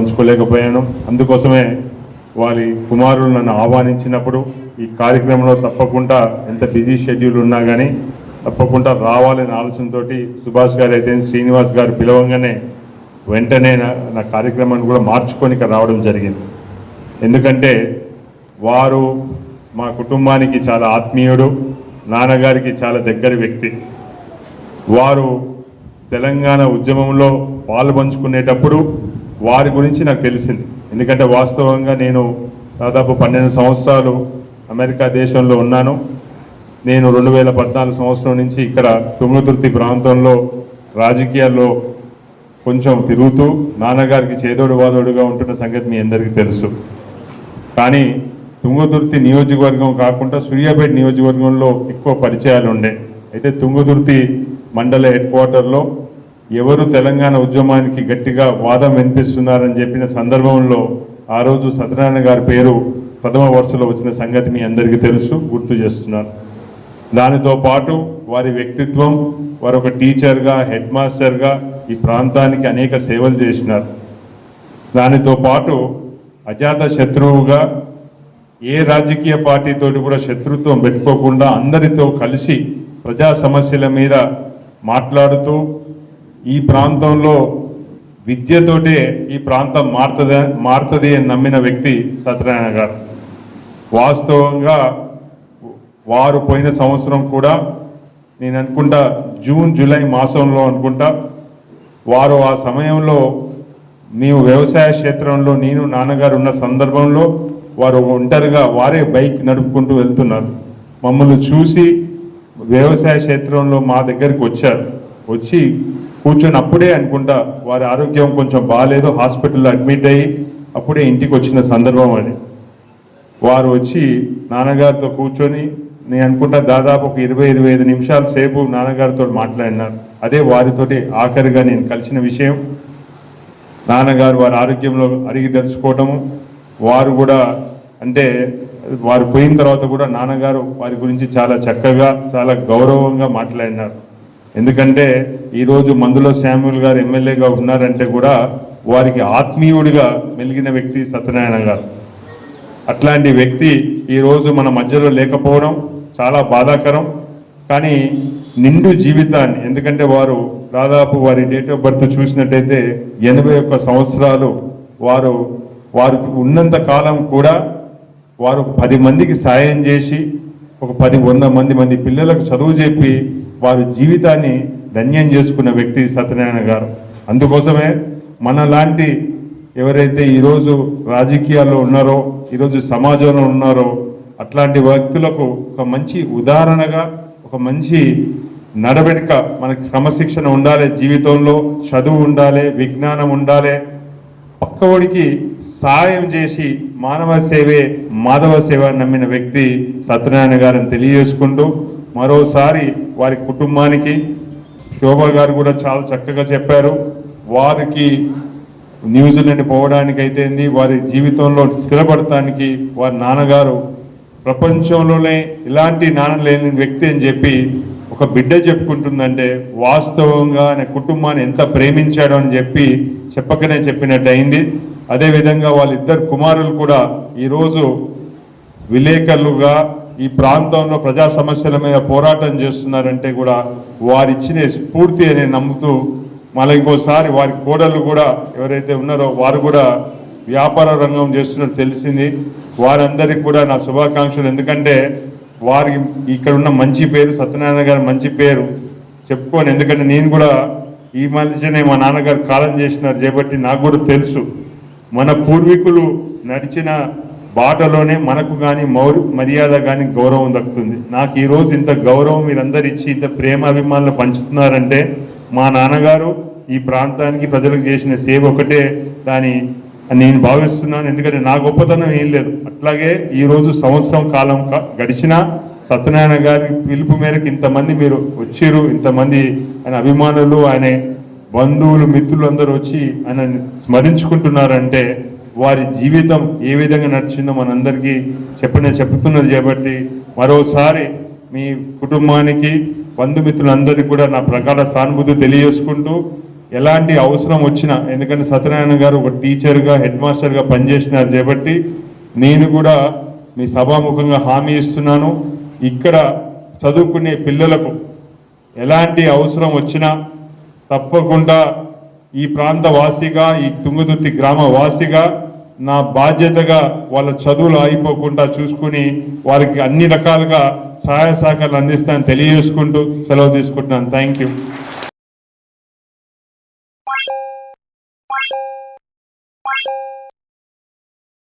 పంచుకోలేకపోయాను. అందుకోసమే వారి కుమారులు నన్ను ఆహ్వానించినప్పుడు ఈ కార్యక్రమంలో తప్పకుండా ఎంత బిజీ షెడ్యూల్ ఉన్నా కానీ తప్పకుండా రావాలనే ఆలోచనతోటి సుభాష్ గారు అయితే శ్రీనివాస్ గారు పిలవంగానే వెంటనే నా నా కార్యక్రమాన్ని కూడా మార్చుకొని ఇక్కడ రావడం జరిగింది. ఎందుకంటే వారు మా కుటుంబానికి చాలా ఆత్మీయుడు నాన్నగారికి చాలా దగ్గర వ్యక్తి. వారు తెలంగాణ ఉద్యమంలో పాలు పంచుకునేటప్పుడు వారి గురించి నాకు తెలిసింది. ఎందుకంటే వాస్తవంగా నేను దాదాపు పన్నెండు సంవత్సరాలు అమెరికా దేశంలో ఉన్నాను. నేను రెండు వేల పద్నాలుగు సంవత్సరం నుంచి ఇక్కడ తుంగతుర్తి ప్రాంతంలో రాజకీయాల్లో కొంచెం తిరుగుతూ నాన్నగారికి చేదోడు వాదోడుగా ఉంటున్న సంగతి మీ అందరికీ తెలుసు. కానీ తుంగదుర్తి నియోజకవర్గం కాకుండా సూర్యాపేట నియోజకవర్గంలో ఎక్కువ పరిచయాలు ఉండే. అయితే తుంగదుర్తి మండల హెడ్ క్వార్టర్లో ఎవరు తెలంగాణ ఉద్యమానికి గట్టిగా వాదం వినిపిస్తున్నారని చెప్పిన సందర్భంలో ఆ రోజు సత్యనారాయణ గారి పేరు ప్రథమ వరుసలో వచ్చిన సంగతి మీ అందరికీ తెలుసు గుర్తు చేస్తున్నాను. దానితో పాటు వారి వ్యక్తిత్వం వారు ఒక టీచర్గా హెడ్ మాస్టర్గా ఈ ప్రాంతానికి అనేక సేవలు చేసినారు. దానితో పాటు అజాత శత్రువుగా ఏ రాజకీయ పార్టీతోటి కూడా శత్రుత్వం పెట్టుకోకుండా అందరితో కలిసి ప్రజా సమస్యల మీద మాట్లాడుతూ ఈ ప్రాంతంలో విద్యతోటే ఈ ప్రాంతం మారుతుంది మారుతుంది అని నమ్మిన వ్యక్తి సత్యనారాయణ గారు. వాస్తవంగా వారు పోయిన సంవత్సరం కూడా నేను అనుకుంటా జూన్ జూలై మాసంలో అనుకుంటా వారు ఆ సమయంలో మేము వ్యవసాయ క్షేత్రంలో నేను నాన్నగారు ఉన్న సందర్భంలో వారు ఒంటరిగా వారే బైక్ నడుపుకుంటూ వెళ్తున్నారు. మమ్మల్ని చూసి వ్యవసాయ క్షేత్రంలో మా దగ్గరికి వచ్చారు. వచ్చి కూర్చొని అప్పుడే అనుకుంటా వారి ఆరోగ్యం కొంచెం బాగాలేదు హాస్పిటల్లో అడ్మిట్ అయ్యి అప్పుడే ఇంటికి వచ్చిన సందర్భం అది. వారు వచ్చి నాన్నగారితో కూర్చొని నేను అనుకుంటా దాదాపు ఒక ఇరవై ఇరవై ఐదు నిమిషాల సేపు నాన్నగారితో మాట్లాడినారు. అదే వారితోటి ఆఖరిగా నేను కలిసిన విషయం. నాన్నగారు వారి ఆరోగ్యంలో అడిగి తెలుసుకోవటము. వారు కూడా అంటే వారు పోయిన తర్వాత కూడా నాన్నగారు వారి గురించి చాలా చక్కగా చాలా గౌరవంగా మాట్లాడినారు. ఎందుకంటే ఈరోజు మందుల శామ్యుల్ గారు ఎమ్మెల్యేగా ఉన్నారంటే కూడా వారికి ఆత్మీయుడిగా మెలిగిన వ్యక్తి సత్యనారాయణ గారు. అట్లాంటి వ్యక్తి ఈరోజు మన మధ్యలో లేకపోవడం చాలా బాధాకరం. కానీ నిండు జీవితాన్ని ఎందుకంటే వారు దాదాపు వారి డేట్ ఆఫ్ బర్త్ చూసినట్టయితే ఎనభై ఒక్క సంవత్సరాలు వారు వారికి ఉన్నంత కాలం కూడా వారు పది మందికి సాయం చేసి ఒక పది వంద మంది మంది పిల్లలకు చదువు చెప్పి వారి జీవితాన్ని ధన్యం చేసుకున్న వ్యక్తి సత్యనారాయణ గారు. అందుకోసమే మనలాంటి ఎవరైతే ఈరోజు రాజకీయాల్లో ఉన్నారో ఈరోజు సమాజంలో ఉన్నారో అట్లాంటి వ్యక్తులకు ఒక మంచి ఉదాహరణగా ఒక మంచి నడవడిక మనకి క్రమశిక్షణ ఉండాలి జీవితంలో చదువు ఉండాలి విజ్ఞానం ఉండాలి పక్కవాడికి సాయం చేసి మానవ సేవే మాధవ సేవ నమ్మిన వ్యక్తి సత్యనారాయణ గారిని తెలియజేసుకుంటూ మరోసారి వారి కుటుంబానికి శోభ గారు కూడా చాలా చక్కగా చెప్పారు. వారికి న్యూజిలాండ్ పోవడానికి అయితేంది వారి జీవితంలో స్థిరపడటానికి వారి నాన్నగారు ప్రపంచంలోనే ఇలాంటి నాన్న లేని వ్యక్తి అని చెప్పి ఒక బిడ్డ చెప్పుకుంటుందంటే వాస్తవంగా ఆయన కుటుంబాన్ని ఎంత ప్రేమించాడు అని చెప్పి చెప్పకనే చెప్పినట్టు అయింది. అదేవిధంగా వాళ్ళిద్దరు కుమారులు కూడా ఈరోజు విలేకరులుగా ఈ ప్రాంతంలో ప్రజా సమస్యల మీద పోరాటం చేస్తున్నారంటే కూడా వారిచ్చిన స్ఫూర్తి అని నమ్ముతూ మళ్ళీ ఇంకోసారి వారి కోడళ్ళు కూడా ఎవరైతే ఉన్నారో వారు కూడా వ్యాపార రంగం చేస్తున్నట్టు తెలిసింది. వారందరికీ కూడా నా శుభాకాంక్షలు. ఎందుకంటే వారికి ఇక్కడ ఉన్న మంచి పేరు సత్యనారాయణ గారి మంచి పేరు చెప్పుకోను ఎందుకంటే నేను కూడా ఈ మధ్యనే మా నాన్నగారు కాలం చేసినారు చేపట్టి నాకు కూడా తెలుసు. మన పూర్వీకులు నడిచిన బాటలోనే మనకు కానీ మౌరు మర్యాద కానీ గౌరవం దక్కుతుంది. నాకు ఈరోజు ఇంత గౌరవం మీరందరు ఇచ్చి ఇంత ప్రేమ అభిమానులు పంచుతున్నారంటే మా నాన్నగారు ఈ ప్రాంతానికి ప్రజలకు చేసిన సేవ ఒకటే దాని అని నేను భావిస్తున్నాను. ఎందుకంటే నా గొప్పతనం ఏం లేదు. అట్లాగే ఈరోజు సంవత్సరం కాలం గడిచినా సత్యనారాయణ గారి పిలుపు మేరకు ఇంతమంది మీరు వచ్చారు ఇంతమంది ఆయన అభిమానులు ఆయన బంధువులు మిత్రులు అందరూ వచ్చి ఆయన స్మరించుకుంటున్నారంటే వారి జీవితం ఏ విధంగా నడిచిందో మనందరికీ చెప్పిన చెప్తున్నది కాబట్టి మరోసారి మీ కుటుంబానికి బంధుమిత్రులందరికీ కూడా నా ప్రకార సానుభూతి తెలియజేసుకుంటూ ఎలాంటి అవసరం వచ్చినా ఎందుకంటే సత్యనారాయణ గారు ఒక టీచర్గా హెడ్ మాస్టర్గా పనిచేసినారు కాబట్టి నేను కూడా మీ సభాముఖంగా హామీ ఇస్తున్నాను. ఇక్కడ చదువుకునే పిల్లలకు ఎలాంటి అవసరం వచ్చినా తప్పకుండా ఈ ప్రాంత వాసిగా ఈ తుంగదుర్తి గ్రామ వాసిగా నా బాధ్యతగా వాళ్ళ చదువులు అయిపోకుండా చూసుకుని వారికి అన్ని రకాలుగా సహాయ సహకారాలు అందిస్తానని తెలియజేసుకుంటూ సెలవు తీసుకుంటున్నాను. Thank you